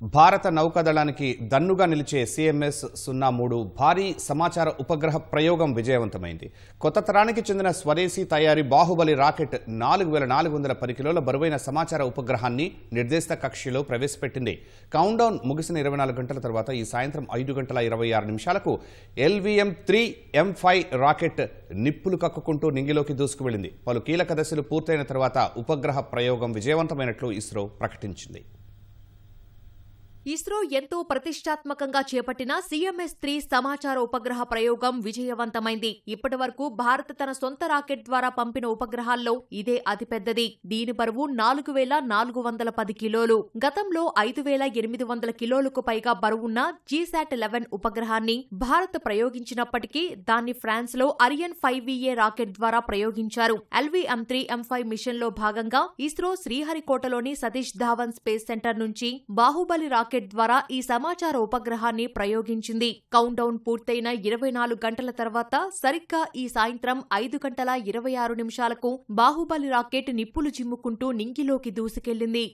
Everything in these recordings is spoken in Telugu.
భారత నౌకాదళానికి దన్నుగా నిలిచే సిఎంఎస్ సున్నా మూడు భారీ సమాచార ఉపగ్రహ ప్రయోగం విజయవంతమైంది. కొత్త తరానికి చెందిన స్వదేశీ తయారీ బాహుబలి రాకెట్ నాలుగు వేల నాలుగు వందల పది కిలోల బరువైన సమాచార ఉపగ్రహాన్ని నిర్దేశిత కక్షలో ప్రవేశపెట్టింది. కౌంటౌన్ ముగిసిన ఇరవై నాలుగు గంటల తర్వాత ఈ సాయంత్రం ఐదు గంటల ఇరవై ఆరు నిమిషాలకు LVM three M five rocket నిప్పులు కక్కుకుంటూ నింగిలోకి దూసుకువెళ్ళింది పలు కీలక దశలు పూర్తయిన తర్వాత ఉపగ్రహ ప్రయోగం విజయవంతమైనట్లు ఇస్రో ప్రకటించింది. ఇస్రో ఎంతో ప్రతిష్టాత్మకంగా చేపట్టిన సిఎంఎస్ త్రీ సమాచార ఉపగ్రహ ప్రయోగం విజయవంతమైంది. ఇప్పటి వరకు భారత్ తన సొంత రాకెట్ ద్వారా పంపిన ఉపగ్రహాల్లో ఇదే అతిపెద్దది. దీని బరువు నాలుగు వేల నాలుగు వందల పది కిలోలు. గతంలో ఐదు వేల ఎనిమిది వందల కిలోలకు పైగా బరువున్న జీశాట్ లెవెన్ ఉపగ్రహాన్ని భారత్ ప్రయోగించినప్పటికీ దాన్ని ఫ్రాన్స్లో అరియన్ ఫైవ్ విఏ రాకెట్ ద్వారా ప్రయోగించారు. ఎల్వీఎం త్రీ ఎం ఫైవ్ మిషన్లో భాగంగా ఇస్రో శ్రీహరికోటలోని సతీష్ ధావన్ స్పేస్ సెంటర్ నుంచి బాహుబలి రాకెట్ ద్వారా ఈ సమాచార ఉపగ్రహాన్ని ప్రయోగించింది. కౌంటౌన్ పూర్తయిన ఇరవై నాలుగు గంటల తర్వాత సరిగ్గా ఈ సాయంత్రం ఐదు గంటల ఇరవై ఆరు నిమిషాలకు బాహుబలి రాకెట్ నిప్పులు చిమ్ముకుంటూ నింగిలోకి దూసుకెళ్ళింది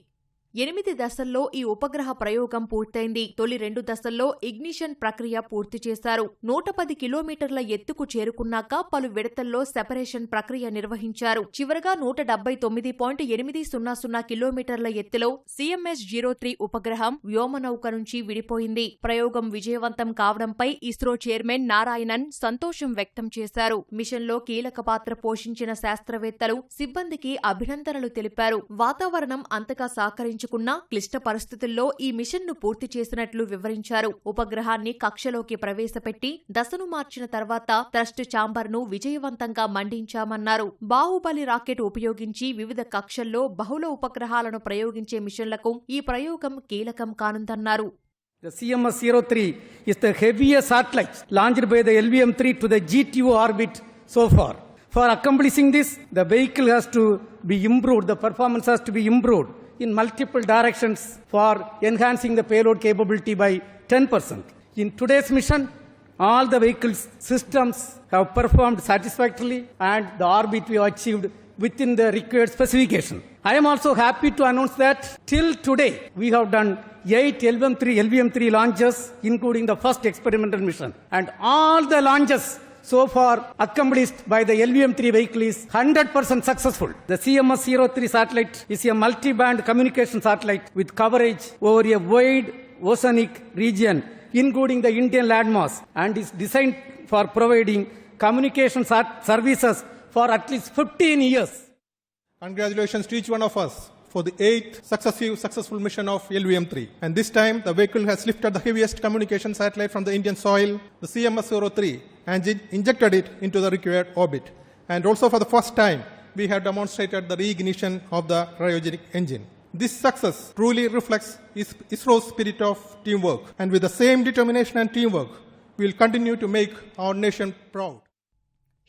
ఎనిమిది దశల్లో ఈ ఉపగ్రహ ప్రయోగం పూర్తయింది. తొలి రెండు దశల్లో ఇగ్నిషన్ ప్రక్రియ పూర్తి చేశారు. నూట పది కిలోమీటర్ల ఎత్తుకు చేరుకున్నాక పలు విడతల్లో సెపరేషన్ ప్రక్రియ నిర్వహించారు. చివరగా నూట డెబ్బై తొమ్మిది పాయింట్ ఎనిమిది సున్నా సున్నా కిలోమీటర్ల ఎత్తులో సిఎంఎస్ జీరో త్రీ ఉపగ్రహం వ్యోమనౌక నుంచి విడిపోయింది. ప్రయోగం విజయవంతం కావడంపై ఇస్రో చైర్మన్ నారాయణన్ సంతోషం వ్యక్తం చేశారు. మిషన్లో కీలక పాత్ర పోషించిన శాస్త్రవేత్తలు సిబ్బందికి అభినందనలు తెలిపారు. వాతావరణం అంతగా సహకరించారు సహకరించుకున్న క్లిష్ట పరిస్థితుల్లో ఈ మిషన్ను పూర్తి చేసినట్లు వివరించారు. ఉపగ్రహాన్ని కక్షలోకి ప్రవేశపెట్టి దశను మార్చిన తర్వాత థ్రస్ట్ ఛాంబర్ను విజయవంతంగా మండించామన్నారు. బాహుబలి రాకెట్ ఉపయోగించి వివిధ కక్షల్లో బహుళ ఉపగ్రహాలను ప్రయోగించే మిషన్లకు ఈ ప్రయోగం కీలకం కానుందన్నారు. The CMS-03 is the heaviest satellite launched by the LVM-3 to the GTO orbit so far. For accomplishing this, the vehicle has to be improved, the performance has to be improved. In multiple directions for enhancing the payload capability by 10%. In today's mission, all the vehicle's systems have performed satisfactorily and the orbit we achieved within the required specification. I am also happy to announce that till today we have done eight LVM3, LVM3 launches, including the first experimental mission. And all the launches so far accomplished by the LVM3 vehicle is 100% successful. The CMS-03 satellite is a multi-band communication satellite with coverage over a wide oceanic region, including the Indian landmass, and is designed for providing communication services for at least 15 years. Congratulations to each one of us for the eighth successive successful mission of LVM-3. And this time, the vehicle has lifted the heaviest communication satellite from the Indian soil, the CMS-03, and injected it into the required orbit. And also for the first time, we have demonstrated the reignition of the cryogenic engine. This success truly reflects Is- ISRO's spirit of teamwork. And with the same determination and teamwork, we will continue to make our nation proud.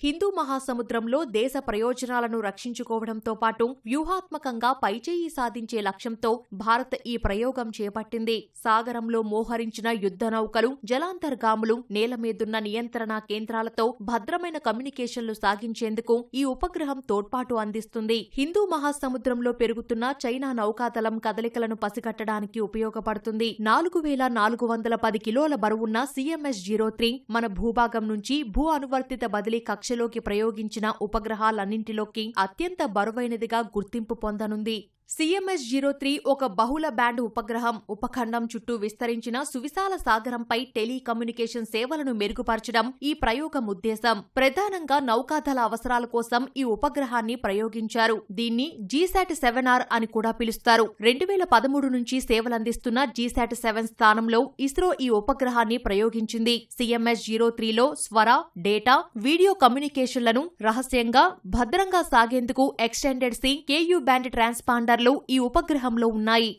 Hindu మహాసముద్రంలో దేశ ప్రయోజనాలను రక్షించుకోవడంతో పాటు వ్యూహాత్మకంగా పైచేయి సాధించే లక్ష్యంతో భారత్ ఈ ప్రయోగం చేపట్టింది. సాగరంలో మోహరించిన యుద్ధ నౌకలు జలాంతర్గాములు నేలమీదున్న నియంత్రణ కేంద్రాలతో భద్రమైన కమ్యూనికేషన్లు సాగించేందుకు ఈ ఉపగ్రహం తోడ్పాటు అందిస్తుంది. హిందూ మహాసముద్రంలో పెరుగుతున్న చైనా నౌకాదళం కదలికలను పసిగట్టడానికి ఉపయోగపడుతుంది. నాలుగు వేల నాలుగు వందల పది కిలోల బరువున్న సిఎంఎస్ జీరో త్రీ మన భూభాగం నుంచి భూ అనువర్తిత బదిలీ కక్షలోకి ప్రయోగించిన ఉపగ్రహాలన్నింటిలోకి అత్యంత బరువైనదిగా గుర్తింపు పొందనుంది. సిఎంఎస్ జీరో త్రీ ఒక బహుళ బ్యాండ్ ఉపగ్రహం ఉపఖండం చుట్టూ విస్తరించిన సువిశాల సాగరంపై టెలికమ్యూనికేషన్ సేవలను మెరుగుపరచడం ఈ ప్రయోగం ఉద్దేశం. ప్రధానంగా నౌకాదళ అవసరాల కోసం ఈ ఉపగ్రహాన్ని ప్రయోగించారు. దీన్ని జీశాట్ సెవెన్ ఆర్ అని కూడా పిలుస్తారు. రెండు వేల పదమూడు నుంచి సేవలందిస్తున్న జీశాట్ సెవెన్ స్థానంలో ఇస్రో ఈ ఉపగ్రహాన్ని ప్రయోగించింది. సిఎంఎస్ జీరో త్రీలో స్వర డేటా వీడియో కమ్యూనికేషన్లను రహస్యంగా భద్రంగా సాగేందుకు ఎక్స్టెండెడ్ సి కేయూ బ్యాండ్ ట్రాన్స్పాండర్లు ఈ ఉపగ్రహంలో ఉన్నాయి.